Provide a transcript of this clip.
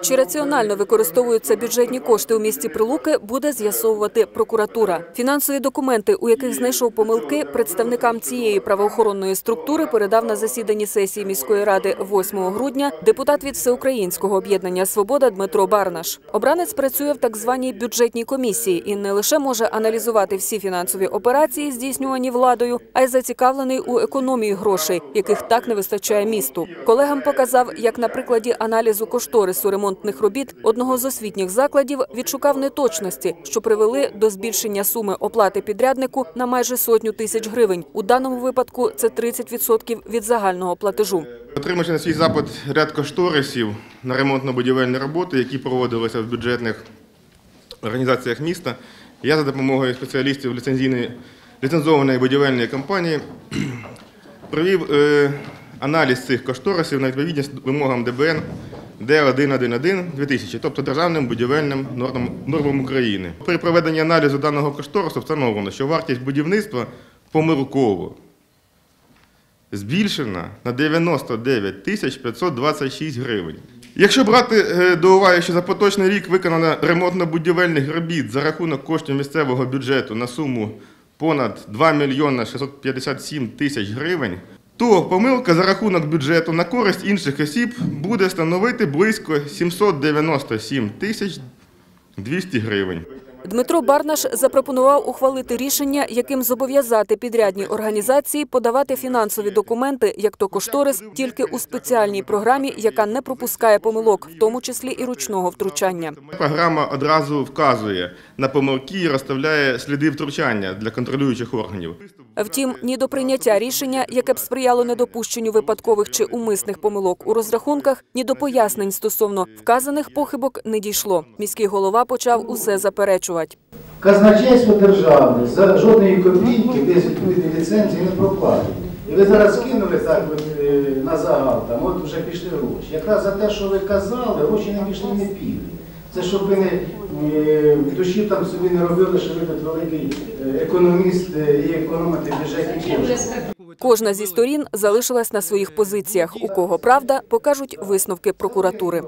Чи раціонально використовуються бюджетні кошти у місті Прилуки, буде з'ясовувати прокуратура. Фінансові документи, у яких знайшов помилки, представникам цієї правоохоронної структури передав на засіданні сесії міської ради 8 грудня депутат від Всеукраїнського об'єднання Свобода Дмитро Барнаш. Обранець працює в так званій бюджетній комісії і не лише може аналізувати всі фінансові операції, здійснювані владою, а й зацікавлений у економії грошей, яких так не вистачає місту. Колегам показав, як на прикладі аналізу кошторису ремонтних робіт одного з освітніх закладів відшукав неточності, що привели до збільшення суми оплати підряднику на майже сотню тисяч гривень. У даному випадку це 30% від загального платежу. Отримавши на свій запит ряд кошторисів на ремонтно-будівельні роботи, які проводилися в бюджетних організаціях міста, я за допомогою спеціалістів ліцензійної ліцензованої будівельної компанії провів е, аналіз цих кошторисів на відповідність вимогам ДБН Д111-2000, тобто Державним будівельним нормам, нормам України. При проведенні аналізу даного кошторису встановлено, що вартість будівництва помилково збільшена на 99 тисяч 526 гривень. Якщо брати е, до уваги, що за поточний рік виконано ремонтно-будівельних робіт за рахунок коштів місцевого бюджету на суму понад 2 мільйона 657 тисяч гривень, то помилка за рахунок бюджету на користь інших осіб буде становити близько 797 тисяч 200 гривень. Дмитро Барнаш запропонував ухвалити рішення, яким зобов'язати підрядні організації подавати фінансові документи, як то кошторис, тільки у спеціальній програмі, яка не пропускає помилок, в тому числі і ручного втручання. Програма одразу вказує на помилки і розставляє сліди втручання для контролюючих органів. Втім, ні до прийняття рішення, яке б сприяло недопущенню випадкових чи умисних помилок у розрахунках, ні до пояснень стосовно вказаних похибок не дійшло. Міський голова почав усе заперечувати. Казначейство державне за жодної копійки без відповідної ліцензії не проплатить. І ви зараз кинули так е, на загал, там, от вже пішли гроші. Якраз за те, що ви казали, гроші не пішли, не підуть. Це щоб ви не е, душі там собі не робили, що ви тут великий е, економіст і економите бюджетні кошти. Кожна зі сторін залишилась на своїх позиціях. У кого правда, покажуть висновки прокуратури.